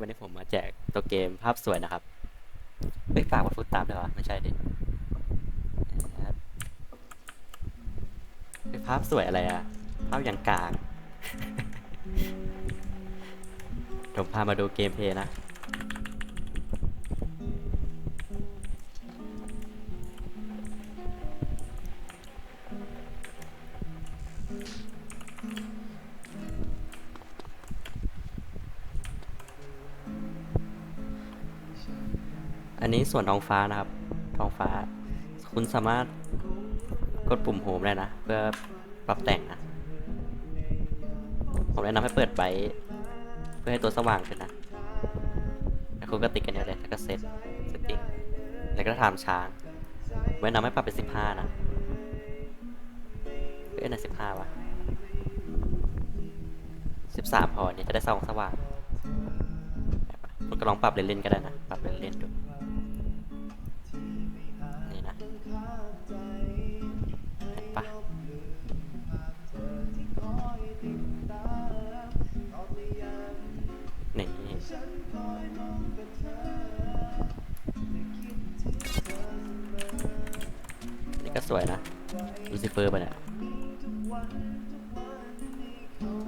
วันนี้ผมมาแจกตัวเกมภาพสวยนะครับเฮ้ยฝากว่าฟุตตามเลยวะไม่ใช่ดิเฮ้ยภาพสวยอะไรอะภาพอย่างกลางผมพามาดูเกมเพย์นะ นนี้ส่วนท้องฟ้านะครับท้องฟ้า คุณสามารถกดปุ่มโฮมได้นะ เพื่อปรับแต่งนะผมแนะนำให้เปิดไบท์เพื่อให้ตัวสว่างขึ้นนะแล้วคุณก็ติดกันเนี่ยเลยแล้วก็เซตเซตติ้งแล้วก็ทำช้างแนะนำให้ปรับเป็น15นะเอ้ยไหน15วะ13พอเนี่ยจะได้ส่องสว่างคุณก็ลองปรับเล่นๆก็ได้นะ ปรับเล่นๆ ร์ปะเนี่ย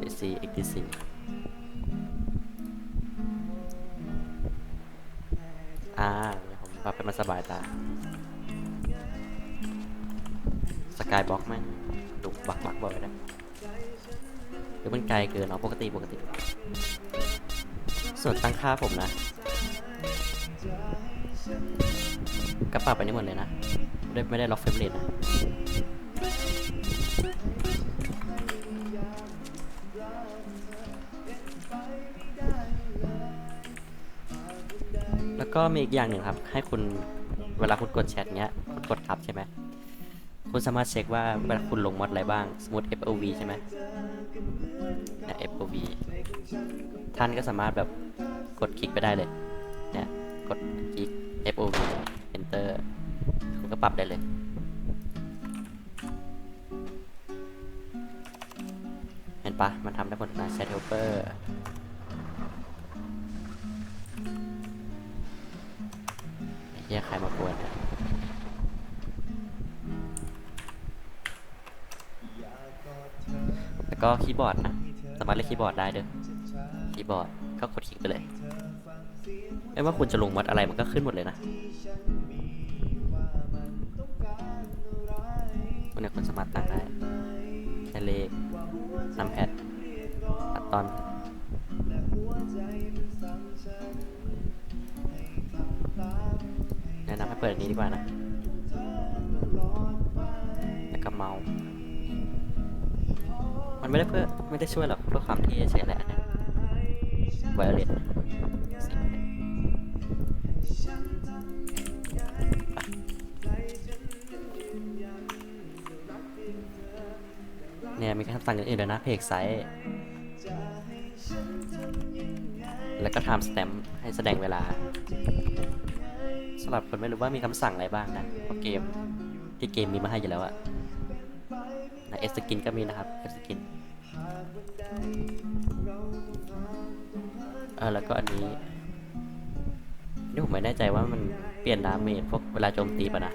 AC XTC อ่าผมปรับให้มันสบายตา สกายบล็อกแม่งดุบักบักบ่อยนะหรือมันไกลเกินเนาะปกติปกติ ส่วนตั้งค่าผมนะ กระปรับไปนี่หมดเลยนะ ไม่ได้ไม่ได้ล็อกเฟรมเรทนะ แล้วก็มีอีกอย่างหนึ่งครับ ให้คุณเวลาคุณกดแชทเงี้ยคุณกดทับใช่ไหมคุณสามารถเช็คว่าเวลาคุณลงมอดอะไรบ้าง สมมติ FOV ใช่ไหมเนี่ย FOV ท่านก็สามารถแบบกดคลิกไปได้เลยเนี่ยกดคลิก FOV Enter คุณก็ปรับได้เลยเห็นปะมันทำได้บนหน้า Chat Helper เหี้ยใครมากวนเนี่ยแล้วก็คีย์บอร์ดนะ สามารถเล่นคีย์บอร์ดได้เด้อ คีย์บอร์ดก็กดคลิกไปเลย ไม่ว่าคุณจะลงมอดอะไรมันก็ขึ้นหมดเลยนะวันนี้คุณสามารถตั้งได้แค่เลขนัมแพดตัดตอน เปิดอันนี้ดีกว่านะ แล้วก็เมาส์มันไม่ได้เพื่อไม่ได้ช่วยหรอกเพื่อความเท่เฉยแหละนเนี้ไวโอเลตเนี่ยมีคำสั่งอื่นๆด้วยนะเพกไซส์แล้วก็ทำสแตมป์ให้แสดงเวลา สำหรับคนไม่รู้ว่ามีคำสั่งอะไรบ้างนะเพราะเกมที่เกมมีมาให้อยู่แล้วอะนะเอสกินก็มีนะครับเอสกินเออแล้วก็อันนี้นี่ผมไม่แน่ใจว่ามันเปลี่ยนดาเมจพวกเวลาโจมตีป่ะนะ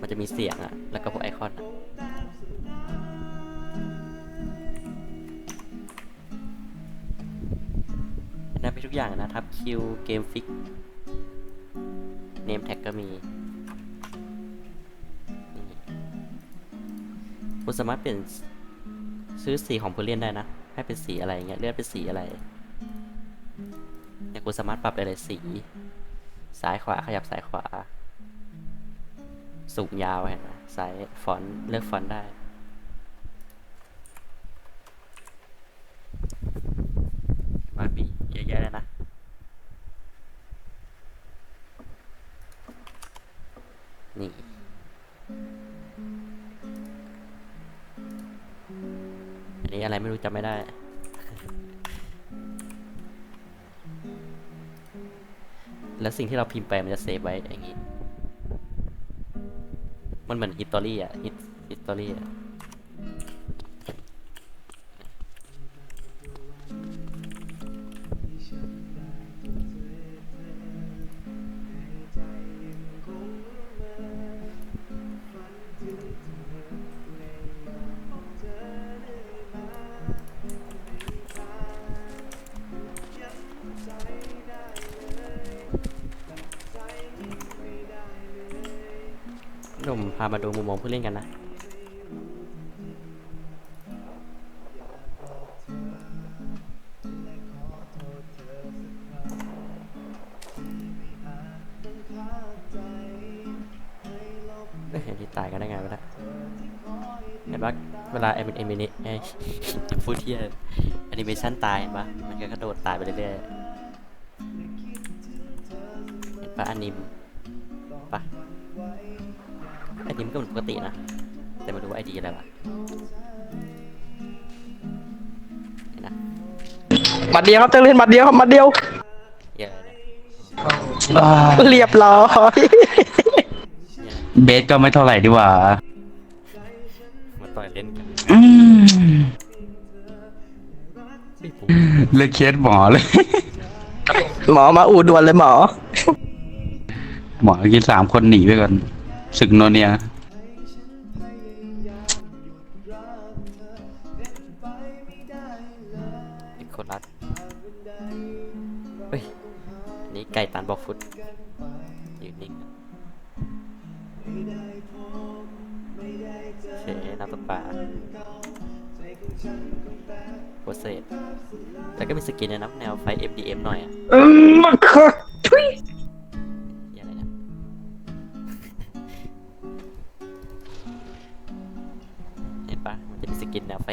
มันจะมีเสียงอะแล้วก็พวกไอคอนอะ นั่นเป็นทุกอย่างนะทับ คิว เกมฟิก เนมแท็กก็มี คุณสามารถเปลี่ยนซื้อสีของผู้เล่นได้นะ ให้เป็นสีอะไรเงี้ย เลือกเป็นสีอะไรเนี่ยคุณสามารถปรับได้เลยสีซ้ายขวาขยับซ้ายขวา สูงยาวเห็นไหมซ้ายฟอนต์เลือกฟอนต์ได้ ไม่รู้จำไม่ได้ แล้วสิ่งที่เราพิมพ์ไปมันจะเซฟไว้อย่างนี้ มันเหมือนฮิตตอรี่อะฮิตฮิตตอรี่อะ มพามาดูมุมมองผู้เล่นกันนะเอ้ยเห็นที่ตายกันได้ไงวะเนี่ยเห็นว่าเวลาแอนิเมะนิไอ้พูเทียแอนิเมชันตายเห็นปะมันก็กระโดดตายไปเรื่อยๆเห็นปะอนิมะ อนิมก็เหมือนปกตินะ แต่ไม่รู้ว่าไอดีอะไรวะเห็นนะหมัดเดียวครับเจ้าเล่นหมัดเดียวครับหมัดเดียวเหี้ยอะไรเนี่ยอ่าเรียบร้อยเหี้ยเบสก็ไม่เท่าไหร่ดีกว่า มาต่อยเล่นกันอืมไม่ปุ๊บเลือกเคสหมอเลย หมอมาอูด่วนเลยหมอ หมอกินสามคนหนีไปก่อน ศึกโนเนียเป็นคนรัดเฮ้ยอันนี้ไก่ตานบอกฟุตยืนนิ่งนะโอเคน้ำตกปลาโปรเซสแล้วก็มีสกินในน้ำแนวไฟ FDM หน่อยอะอืมมันคือทุย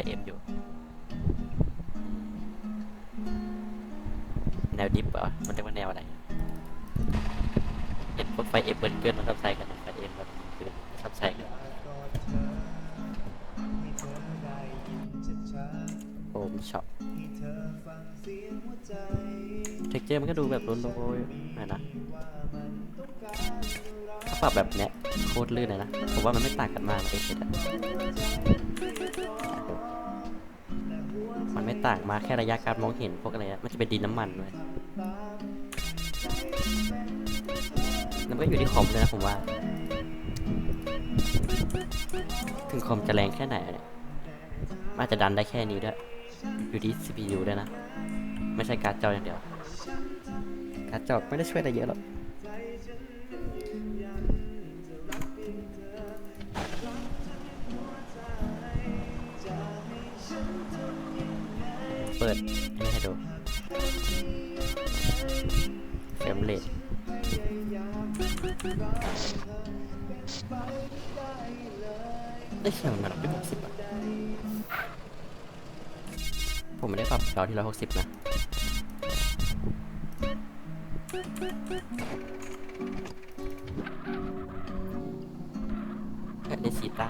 เอ็มอยู่ แนวดิฟเหรอ มันเรียกว่าแนวอะไร เห็นพวกไฟเอ็มเบิร์นเกินมันชอบใส่กันไฟเอ็มแบบคือชอบใส่กันโอ้มช็อปเทคเจอร์มันก็ดูแบบโลนๆน่อยนะถ้าปรับแบบเนี้ยโคตรลื่นเลยนะ ผมว่ามันไม่ต่างกันมากเอชอะมัน ไม่ต่างมากแค่ระยะการมองเห็นพวกอะไรอะมันจะเป็นดินน้ำมันเลยแล้วก็อยู่ที่คอมเลยนะผมว่า ถึงคอมจะแรงแค่ไหนเนี่ยมันอาจจะดันได้แค่นี้ด้วย อยู่ที่ CPU ด้วยนะ ไม่ใช่การ์ดจออย่างเดียว การ์ดจอไม่ได้ช่วยอะไรเยอะหรอก เปิดอันนี้ให้ดูเฟรมเรทได้เขียนมันเป็นหกสิบอะผมไม่ได้ปรับจอที่ร้อยหกสิบนะอันนี้ชีต้า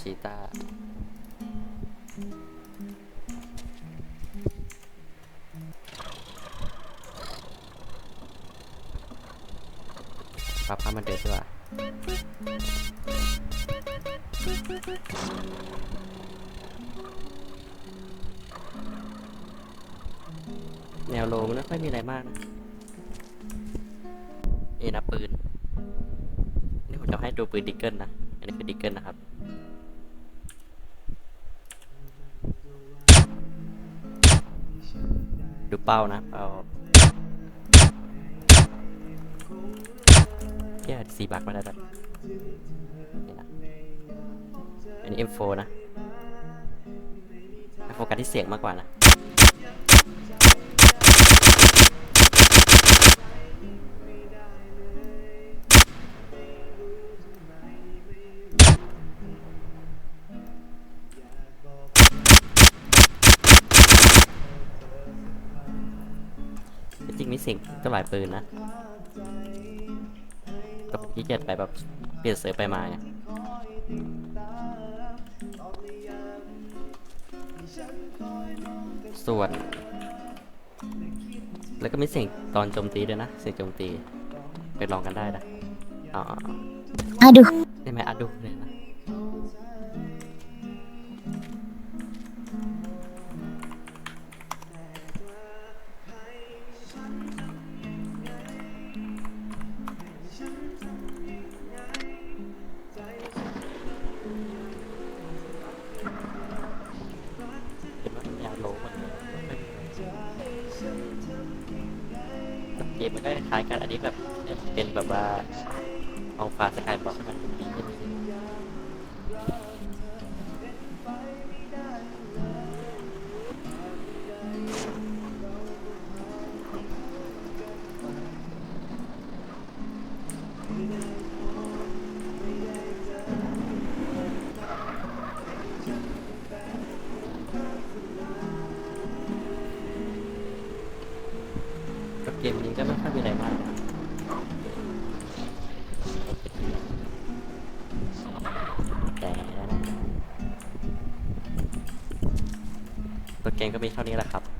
ชีตาปรับภาพมันเดิมดีกว่าแนวโลมันไม่ค่อยมีอะไรมากนะเอ็นะปืน นี่ผมจะให้ดูปืนดิกเกิลนะ อันนี้คือดิกเกิลนะครับ ดูเป้านะเป้าแค่สี่บักมาได้ด้วนี่นะอันนี้ M4 นะโฟกัสที่เสียงมากกว่านะ สียงก็หลายปืนนะก็ขี้เกียจไปแบบเปลี่ยนเสือไปมาไงส่วน แล้วก็มีเสียงตอนโจมตีด้วยนะ เสียงโจมตี ไปลองกันได้นะอ๋อ Aduh, ได้ไล้ายๆกันอันนี้แบบเป็นแบบว่าเอาฟ้าสกายบล็อกให้มันดีขึ้น กมก็มีเท่านี้แหละครับ